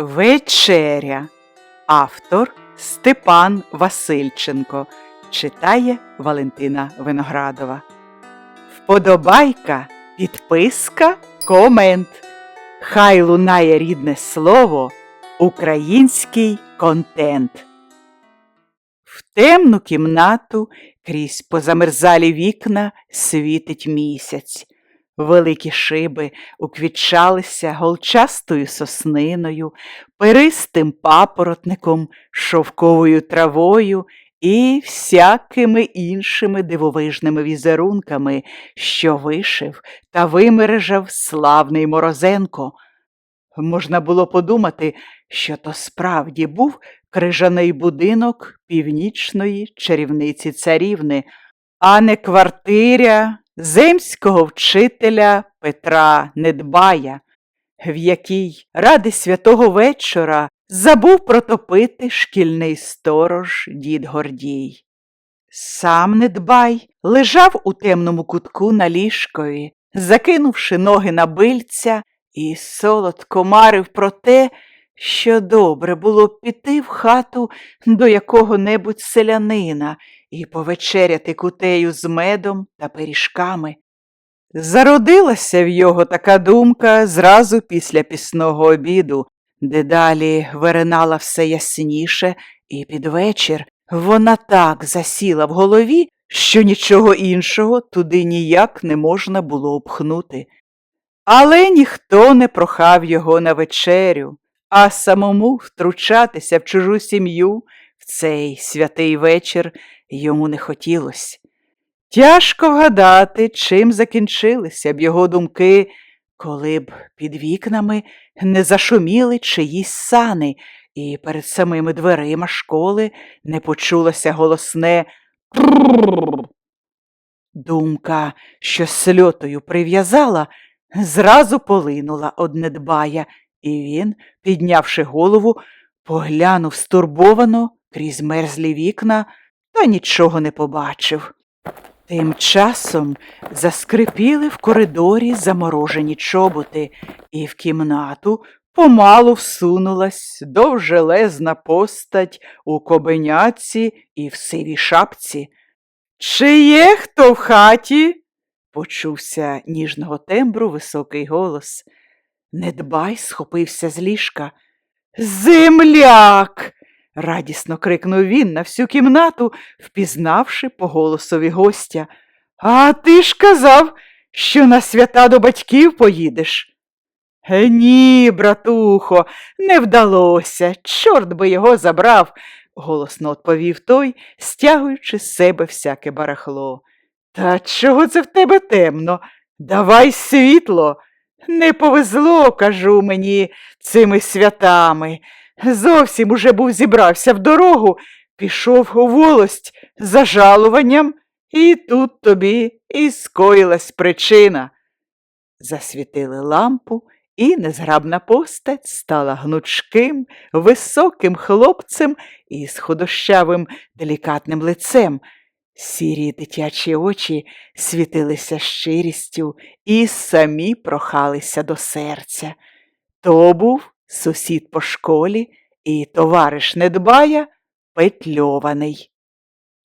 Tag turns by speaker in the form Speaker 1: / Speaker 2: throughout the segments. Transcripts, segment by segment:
Speaker 1: Вечеря. Автор Степан Васильченко. Читає Валентина Виноградова. Вподобайка, підписка, комент. Хай лунає рідне слово, український контент. В темну кімнату крізь позамерзалі вікна світить місяць. Великі шиби уквітчалися голчастою сосниною, перистим папоротником, шовковою травою і всякими іншими дивовижними візерунками, що вишив та вимережав славний Морозенко. Можна було подумати, що то справді був крижаний будинок північної чарівниці царівни, а не квартиря земського вчителя Петра Недбая, в якій ради святого вечора забув протопити шкільний сторож дід Гордій. Сам Недбай лежав у темному кутку на ліжкові, закинувши ноги на бильця, і солодко марив про те, що добре було піти в хату до якого-небудь селянина і повечеряти кутею з медом та пиріжками. Зародилася в його така думка зразу після пісного обіду, де далі виринала все ясніше, і під вечір вона так засіла в голові, що нічого іншого туди ніяк не можна було обхнути. Але ніхто не прохав його на вечерю, а самому втручатися в чужу сім'ю в цей святий вечір йому не хотілося. Тяжко вгадати, чим закінчилися б його думки, коли б під вікнами не зашуміли чиїсь сани, і перед самими дверима школи не почулося голосне «Пррррр». Думка, що сльотою прив'язала, зразу полинула од недбая, і він, піднявши голову, поглянув стурбовано крізь мерзлі вікна та нічого не побачив. Тим часом заскрипіли в коридорі заморожені чоботи, і в кімнату помалу всунулась довжелезна постать у кобеняці і в сивій шапці. Чи є хто в хаті? почувся ніжного тембру високий голос. Недбай схопився з ліжка. Земляк. Радісно крикнув він на всю кімнату, впізнавши по голосові гостя. А ти ж казав, що на свята до батьків поїдеш. «Е, Ні, братухо, не вдалося. Чорт би його забрав, голосно відповів той, стягуючи з себе всяке барахло. Та чого це в тебе темно? Давай світло. Не повезло, кажу мені, цими святами. Зовсім уже був зібрався в дорогу, пішов у волость за жалуванням, і тут тобі і скоїлась причина. Засвітили лампу, і незграбна постать стала гнучким, високим хлопцем із худощавим делікатним лицем. Сірі дитячі очі світилися щирістю і самі прохалися до серця. То був сусід по школі і товариш Недбая петльований.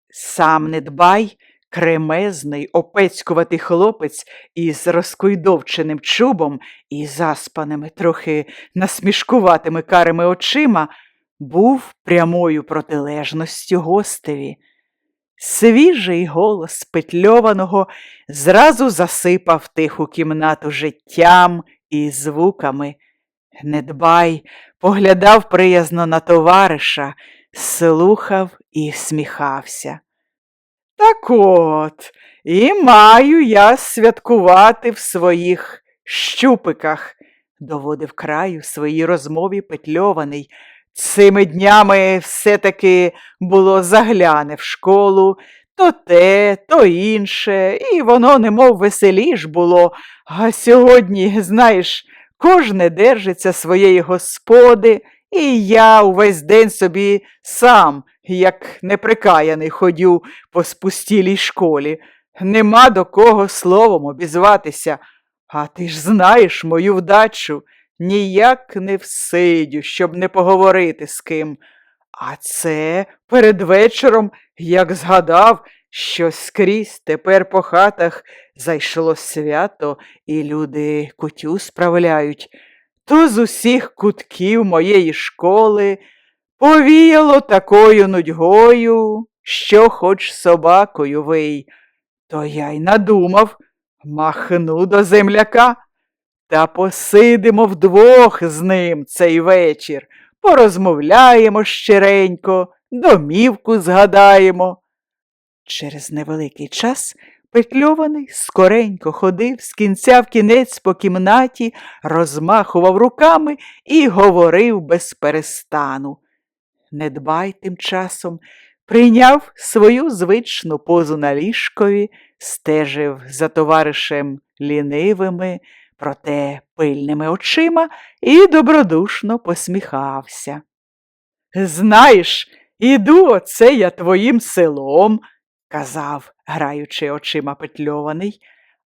Speaker 1: Сам Недбай, кремезний, опецькуватий хлопець із розкойдовченим чубом і заспаними, трохи насмішкуватими карими очима, був прямою протилежністю гостеві. Свіжий голос петльованого зразу засипав тиху кімнату життям і звуками. Недбай поглядав приязно на товариша, слухав і всміхався. Так от, і маю я святкувати в своїх щупиках, доводив краю своїй розмові петльований. Цими днями все-таки було загляне в школу, то те, то інше, і воно немов веселіш було, а сьогодні, знаєш, кожне держиться своєї господи, і я увесь день собі сам, як неприкаяний, ходю по спустілій школі. Нема до кого словом обізватися. А ти ж знаєш мою вдачу. ніяк не всидю, щоб не поговорити з ким. А це перед вечором, як згадав, що скрізь тепер по хатах зайшло свято, і люди кутю справляють, то з усіх кутків моєї школи повіяло такою нудьгою, що хоч собакою вий. То я й надумав, махну до земляка, та посидимо вдвох з ним цей вечір, порозмовляємо щиренько, домівку згадаємо. Через невеликий час петльований скоренько ходив з кінця в кінець по кімнаті, розмахував руками і говорив без перестану. Недбай тим часом прийняв свою звичну позу на ліжкові, стежив за товаришем лінивими, проте пильними очима і добродушно посміхався. Знаєш, іду оце я твоїм селом, казав, граючи очима петльований,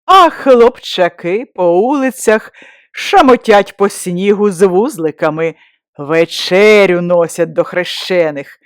Speaker 1: а хлопчаки по улицях шамотять по снігу з вузликами, вечерю носять до хрещених.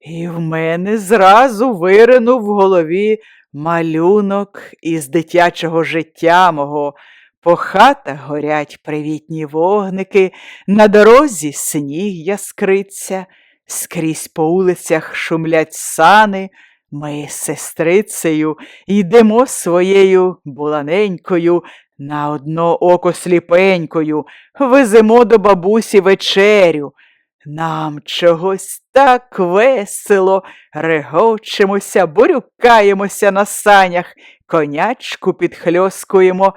Speaker 1: І в мене зразу виринув в голові малюнок із дитячого життя мого. По хатах горять привітні вогники, на дорозі сніг яскриться, скрізь по улицях шумлять сани. Ми з сестрицею йдемо своєю буланенькою, на одно око сліпенькою, веземо до бабусі вечерю. Нам чогось так весело, регочемося, бурюкаємося на санях, конячку підхльоскуємо.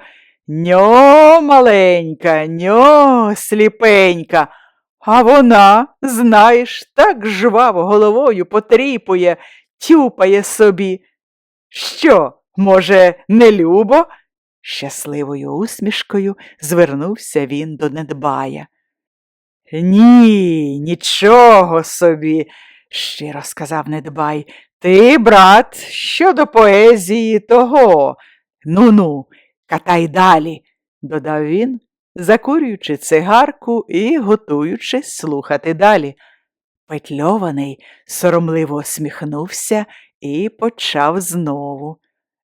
Speaker 1: Ньо, маленька, ньо, сліпенька. А вона, знаєш, так жваво головою потріпує, тюпає собі. Що, може, не любо? Щасливою усмішкою звернувся він до недбая. Ні, нічого собі, щиро сказав недбай. Ти, брат, щодо поезії того. Ну ну, катай далі, додав він, закурюючи цигарку і готуючись слухати далі. Петльований соромливо усміхнувся і почав знову.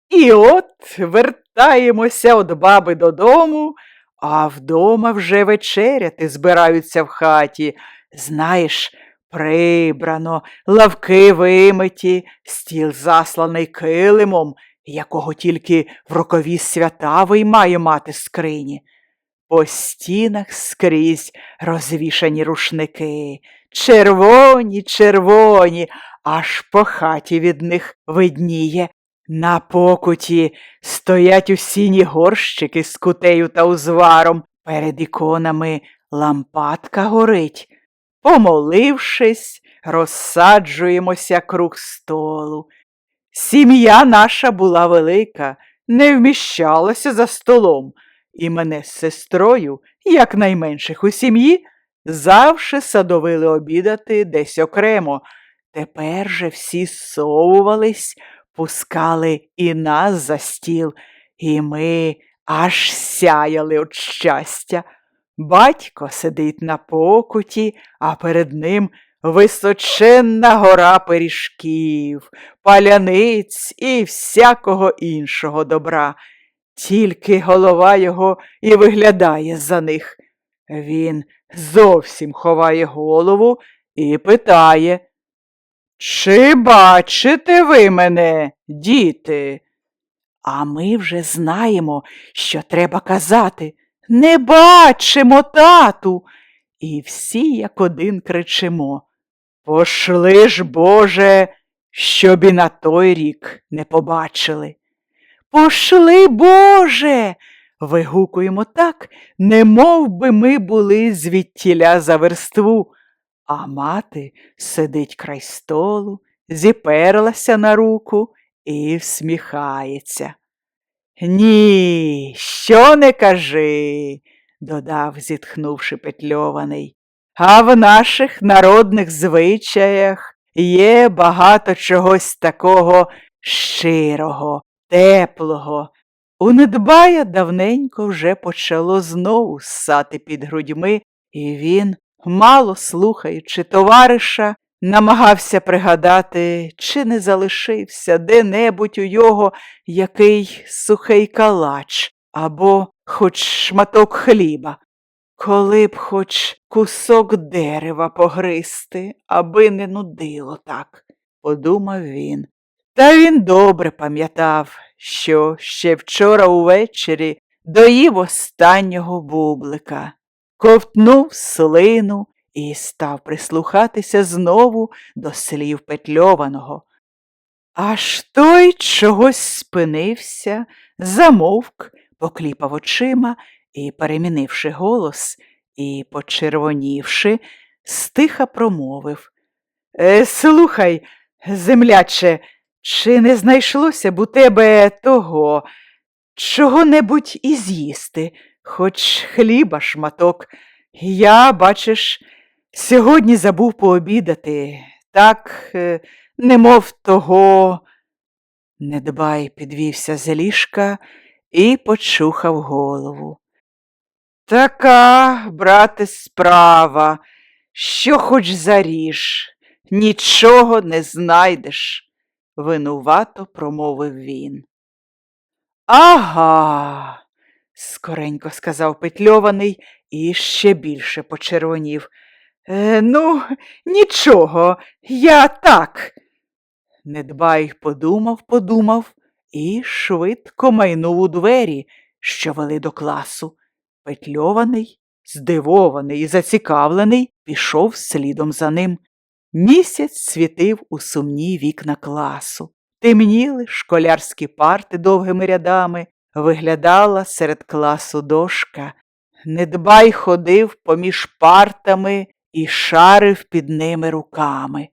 Speaker 1: І от вертаємося від баби додому, а вдома вже вечеряти збираються в хаті. Знаєш, прибрано, лавки вимиті, стіл засланий килимом, якого тільки в рокові свята виймає мати скрині. По стінах скрізь розвішані рушники, червоні, червоні, аж по хаті від них видніє. На покуті стоять усіні горщики з кутею та узваром, перед іконами лампадка горить. Помолившись, розсаджуємося круг столу. Сім'я наша була велика, не вміщалася за столом, і мене з сестрою, як найменших у сім'ї, завше садовили обідати десь окремо. Тепер же всі совувались, пускали і нас за стіл, і ми аж сяяли від щастя. Батько сидить на покуті, а перед ним височенна гора пиріжків, паляниць і всякого іншого добра. Тільки голова його і виглядає за них. Він зовсім ховає голову і питає Чи бачите ви мене, діти? А ми вже знаємо, що треба казати. Не бачимо, тату. І всі як один кричимо. Пошли ж, Боже, щоб і на той рік не побачили. Пошли, Боже. вигукуємо так, не мов би ми були звідтіля за верству, а мати сидить край столу, зіперлася на руку і всміхається. Ні, що не кажи, додав, зітхнувши петльований. А в наших народних звичаях є багато чогось такого щирого, теплого, У Недбая давненько вже почало знову ссати під грудьми, і він, мало слухаючи товариша, намагався пригадати, чи не залишився де-небудь у його який сухий калач або хоч шматок хліба. Коли б хоч кусок дерева погризти, аби не нудило так, подумав він. Та він добре пам'ятав, що ще вчора увечері доїв останнього бублика, ковтнув слину і став прислухатися знову до слів Петльованого. Аж той чогось спинився, замовк, покліпав очима і, перемінивши голос і, почервонівши, стиха промовив «Е, Слухай, земляче, чи не знайшлося б у тебе того чого-небудь і з'їсти, хоч хліба шматок. Я, бачиш, сьогодні забув пообідати, так, е, немов того. Недбай підвівся з ліжка і почухав голову. Така, брате, справа, що хоч заріж, нічого не знайдеш, винувато промовив він. Ага, скоренько сказав Петльований і ще більше почервонів. Е, ну, нічого, я так. Недбай подумав, подумав і швидко майнув у двері, що вели до класу. Петльований, здивований і зацікавлений, пішов слідом за ним. Місяць світив у сумні вікна класу. Темніли школярські парти довгими рядами, виглядала серед класу дошка. Недбай ходив поміж партами і шарив під ними руками.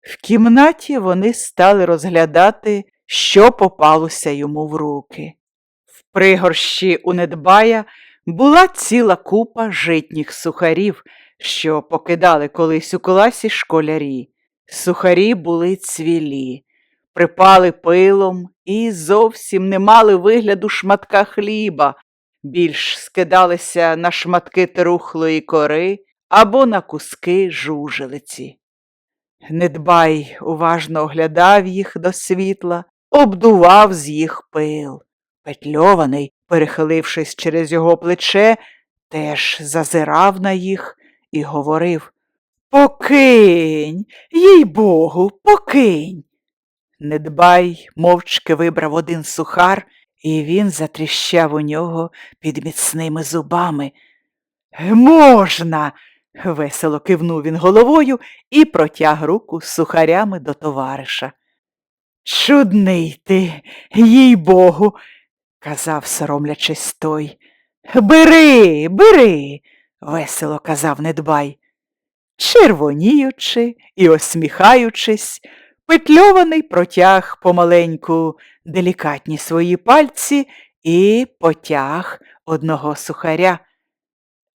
Speaker 1: В кімнаті вони стали розглядати, що попалося йому в руки. В пригорщі у Недбая була ціла купа житніх сухарів, що покидали колись у класі школярі. Сухарі були цвілі, припали пилом і зовсім не мали вигляду шматка хліба, більш скидалися на шматки трухлої кори або на куски жужелиці. Недбай уважно оглядав їх до світла, обдував з їх пил. Петльований, перехилившись через його плече, теж зазирав на їх і говорив Покинь, їй богу, покинь. Недбай мовчки вибрав один сухар, і він затріщав у нього під міцними зубами. Можна. весело кивнув він головою і протяг руку з сухарями до товариша. Чудний ти, їй богу, казав, соромлячись той. Бери, бери, весело казав Недбай. Червоніючи і осміхаючись, петльований протяг помаленьку делікатні свої пальці і потяг одного сухаря.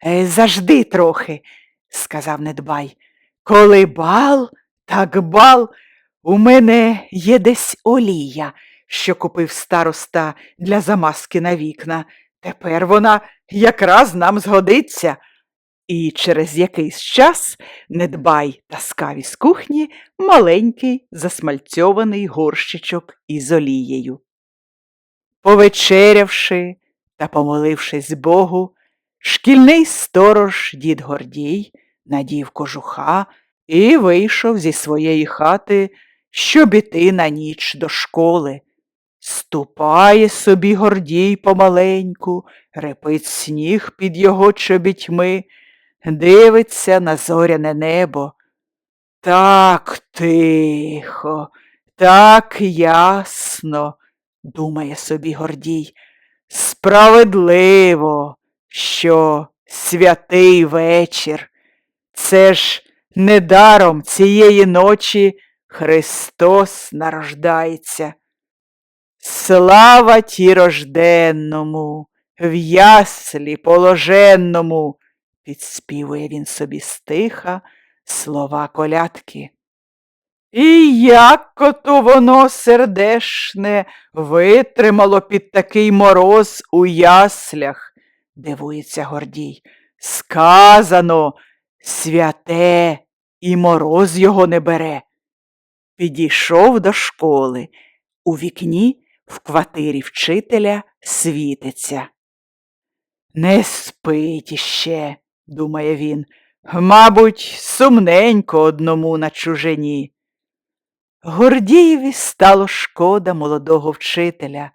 Speaker 1: «Е, Зажди трохи, сказав Недбай. Коли бал, так бал, у мене є десь олія, що купив староста для замазки на вікна. Тепер вона якраз нам згодиться. І через якийсь час недбай таскав із кухні маленький засмальцьований горщичок із олією. Повечерявши та помолившись Богу, шкільний сторож дід Гордій надів кожуха і вийшов зі своєї хати, щоб іти на ніч до школи. Ступає собі Гордій помаленьку, репить сніг під його чобітьми, дивиться на зоряне небо. Так тихо, так ясно, думає собі Гордій. Справедливо, що святий вечір. Це ж недаром цієї ночі Христос нарождається. Слава ті рожденному, в яслі положенному, підспівує він собі стиха слова колядки. І як ото воно сердешне витримало під такий мороз у яслях, дивується Гордій. Сказано, святе, і мороз його не бере. Підійшов до школи. У вікні в квартирі вчителя світиться. Не спить іще, думає він. Мабуть, сумненько одному на чужині. Гордієві стало шкода молодого вчителя.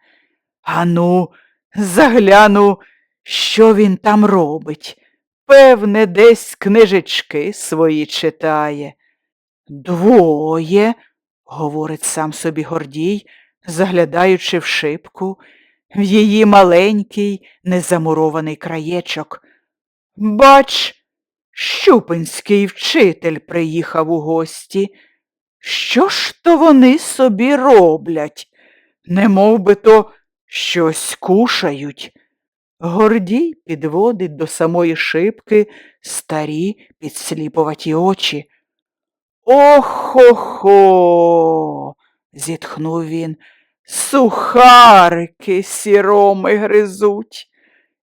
Speaker 1: Ану, загляну, що він там робить. Певне, десь книжечки свої читає. Двоє, говорить сам собі Гордій, заглядаючи в шибку, в її маленький незамурований краєчок. Бач, щупинський вчитель приїхав у гості. Що ж то вони собі роблять? Не мов би то щось кушають. Гордій підводить до самої шибки старі підсліпуваті очі. Охо-хо, зітхнув він, сухарики сіроми гризуть.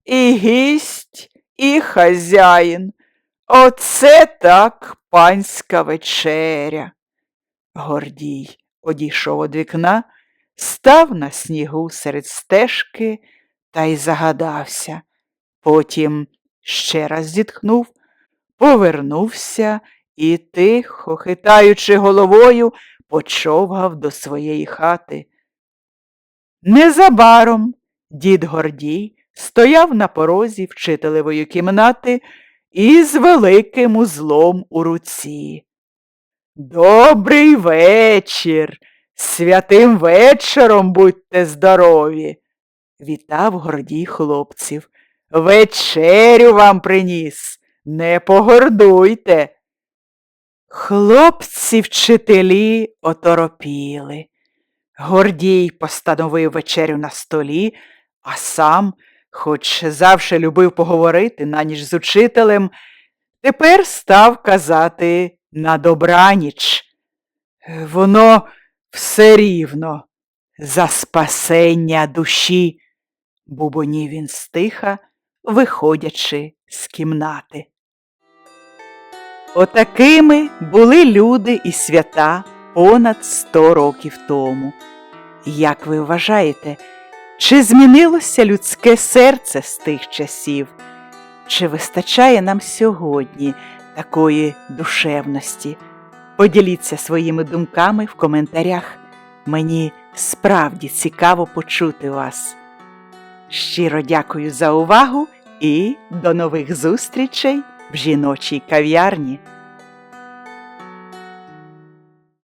Speaker 1: І гість, і хазяїн. Оце так панська вечеря. Гордій одійшов від вікна, став на снігу серед стежки та й загадався. Потім ще раз зітхнув, повернувся і, тихо, хитаючи головою, почовгав до своєї хати. Незабаром дід Гордій стояв на порозі вчителевої кімнати із великим узлом у руці. Добрий вечір, святим вечором будьте здорові, вітав Гордій хлопців. Вечерю вам приніс, не погордуйте. Хлопці вчителі оторопіли. Гордій постановив вечерю на столі, а сам, хоч завше любив поговорити на ніч з учителем, тепер став казати на добраніч. Воно все рівно за спасення душі, бубонів він стиха, виходячи з кімнати. Отакими були люди і свята понад сто років тому. Як ви вважаєте, чи змінилося людське серце з тих часів? Чи вистачає нам сьогодні такої душевності? Поділіться своїми думками в коментарях. Мені справді цікаво почути вас. Щиро дякую за увагу і до нових зустрічей в жіночій кав'ярні.